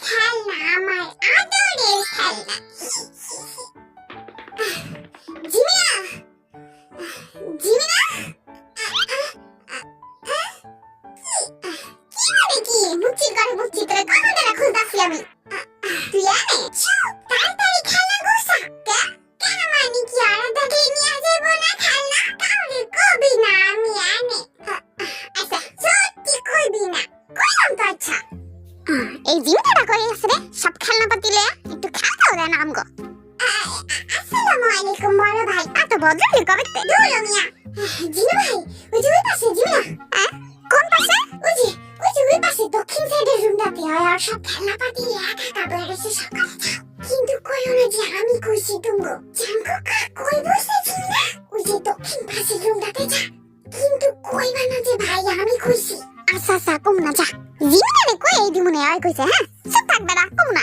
খেলনা আমার আদরের খেলনা ভাই এত ভদ্র হয়ে কবে দৌড়ো মিয়া জিনু ভাই ওই যে ওই পাশে জিমিনা কোন পাশে? ওই যে ওই যে ওই পাশে দক্ষিণ সাইডের রুমটাতে হয় আর সব খেলনা পাতি একা একা বেড়েছে সকালে যাও। কিন্তু কইও না যে আমি কইছি তুমগো। জানগো? কা কই বসেছি না ওই যে দক্ষিণ পাশের রুমটাতে যা। কিন্তু কইবা না যে ভাই আমি কইছি। আচ্ছা আচ্ছা কম না যা। কই এই দিমুনে কইছে হ্যাঁ? চুপ থাকবে না কম না।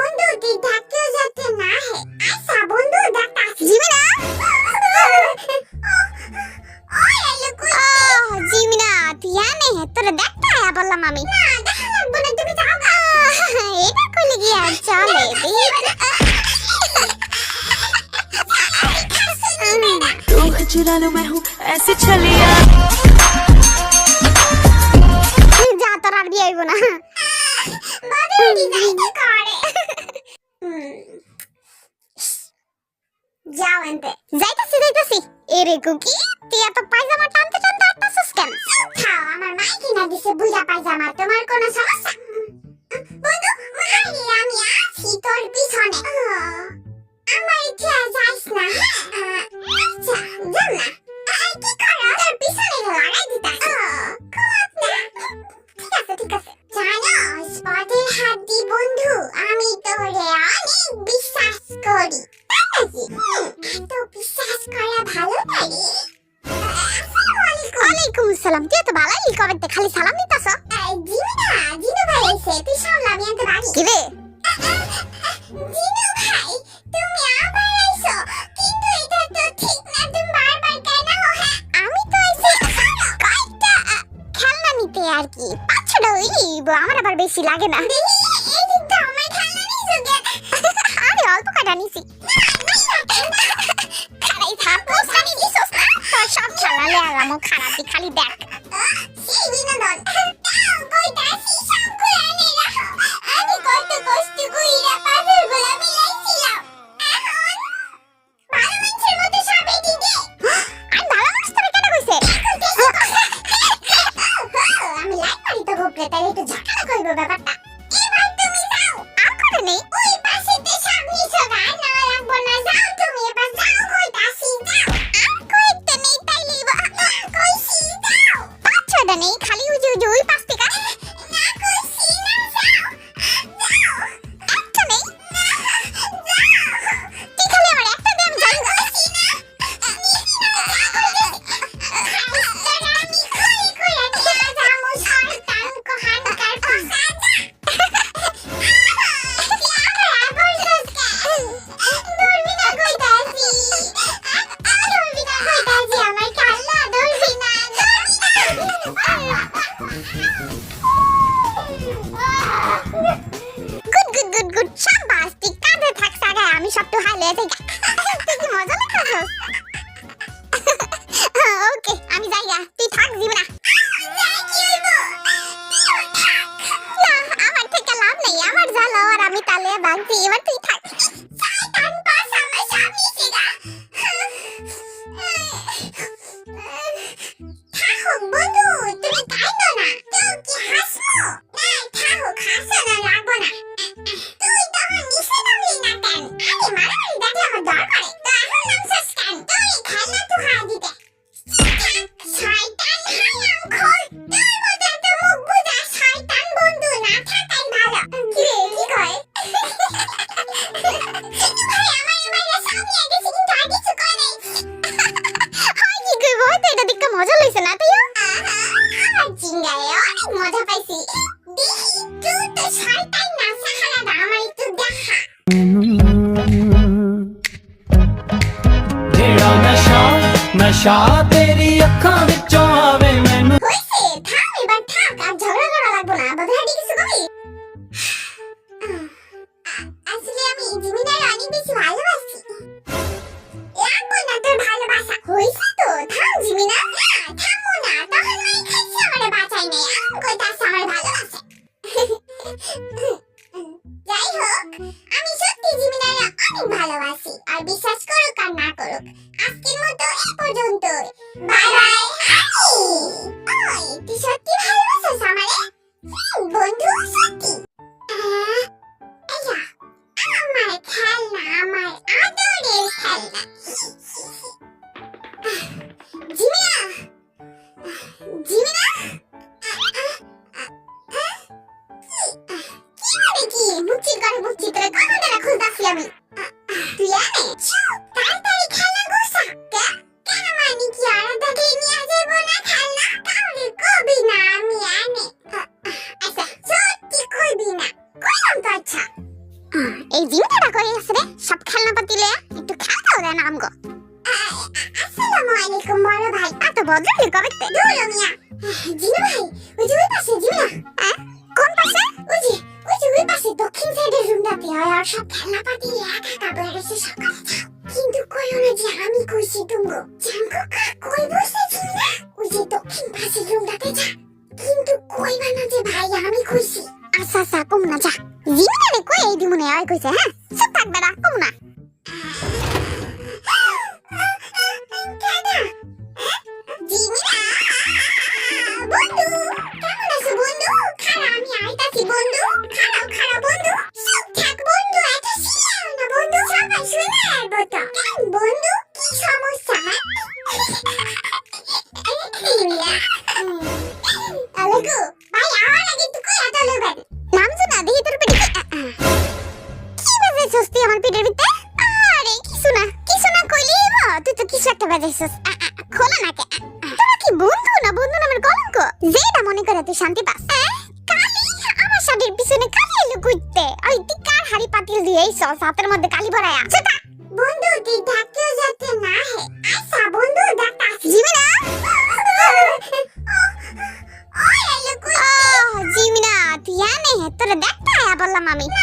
বন্ধু তুই যাতে না হে আচ্ছা বন্ধু ডাকতা জিমিনা জিমিনা তুই আনে হে তোরা দেখতে আয়া বললাম আমি। না দেখা मैं हूँ কুকি তুই এত পায়জামা টানতে টানতে আসতাছিস কেন? খাও, আমার মাই কিনা দিছে বুঝা পায়জামা, তোমার কোনো সমস্যা? বন্ধু মাইরে আমি আছি, তোর পিছনে। আমার ইচ্ছে যাইস না হ্যাঁ? আচ্ছা যাম না কি করো? তোর পিছনে লাগাই দিতা ঠিক আছে ঠিক আছে। জানো, স্পটের হাড্ডি, বন্ধু, আমি তোরে অনেক বিশ্বাস করি? এত ওয়ালাইকুম আসসালাম তুই তো ভালোই কবে খালি সালাম দিতাছ? জিমিনা জিনু ভাই এসে তুই সামলা আমি আনতে পারি কি রে? জিনু ভাই তুমি আবার আইছো কিন্তু এটা তো ঠিক না তুমি বারবার কেন? আমি তো এসে কয়টা খেলনা নিতে আর কি পাঁচ ছটা হইব আমার আবার বেশি লাগে না। আরে অল্প কটা নিছি। தீவன் தீவன் ਜਿਹੜਾ ਨਸ਼ਾ ਨਸ਼ਾ ਤੇਰੀ ਅੱਖਾਂ ਵਿੱਚੋਂ ਆਵੇ ਮੈਨੂੰ। ভাই এত ভদ্র কি কবে দৌড়ো মিয়া জিনু ভাই, ওই যে ওই পাশে জিমিনা হ্যাঁ? কোন পাশে? ওই যে ওই যে ওই পাশে, দক্ষিণ সাইডের রুমটাতে হয় আর সব খেলনা পাতি একা একা বয়ে গেছে সকালে কিন্তু কইও না যে আমি কইছি তুমগো। জানগো কা, কই বসেছি না ওই যে দক্ষিণ পাশের রুমটাতে যা। কিন্তু কইবা না যে ভাই, আমি কইছি। আচ্ছা আচ্ছা কম না, যা। জিমিনা রে কই, এই দিমুনে আয় কইছে হ্যাঁ? চুপ থাক বেড়া, কম না। বাজাইছস আ, আ, আ, খোলা না কে তোরা কি বন্ধু না বন্ধু নামের কলঙ্ক যেটা মনে করে তুই শান্তি পাস কালি আমার শাড়ির পিছনে কালি এলো ওই তুই কার হাড়ি পাতিল দিয়ে এই সস হাতের মধ্যে কালি ভরায়া সেটা বন্ধু তুই ডাকতেও যাতে না হে আচ্ছা বন্ধু ডাকতে জিমিনা জিমিনা তুই আনে তোরা দেখতে আয়া বললাম আমি না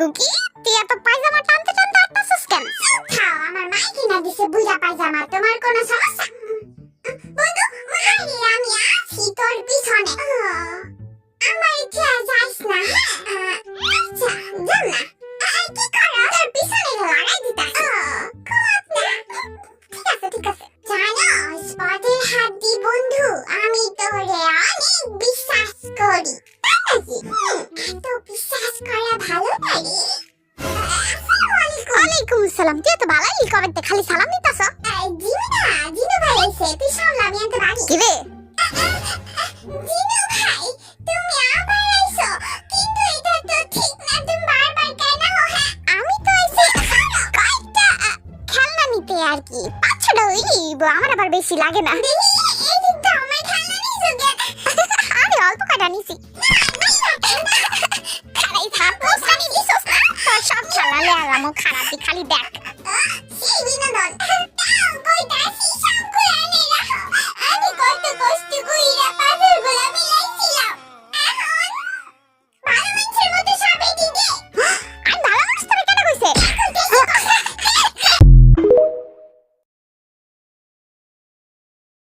কুকি তুই এত পায়জামা টানতে টানতে আটতাছিস কেন? খাও আমার মাই কিনা দিছে বুড়া পায়জামা, তোমার কোনো সমস্যা? বন্ধু আমি আছি তোর পিছনে। আমার ইচ্ছে যাইস না। আমি তোরে অনেক বিশ্বাস করি। তাই নাকি? এত বিশ্বাস করা ভালো তুই তো ভালোই কবে খালি সালাম দিতাছ জিনু না জিনু ভাই এসে তুই সামলা আমি আনতে পারি কি রে জিনু ভাই তুমি আবার আইছো কিন্তু এটা তো ঠিক না তুমি বারবার কেন হ্যাঁ আমি তো এসে কয়েকটা খেলনা নিতে আর কি পাঁচ ছটা হইব আমার আবার বেশি লাগে না অল্প কাটা নিছি না সব খেলা লে আরামো খারাপই খালি দেখ।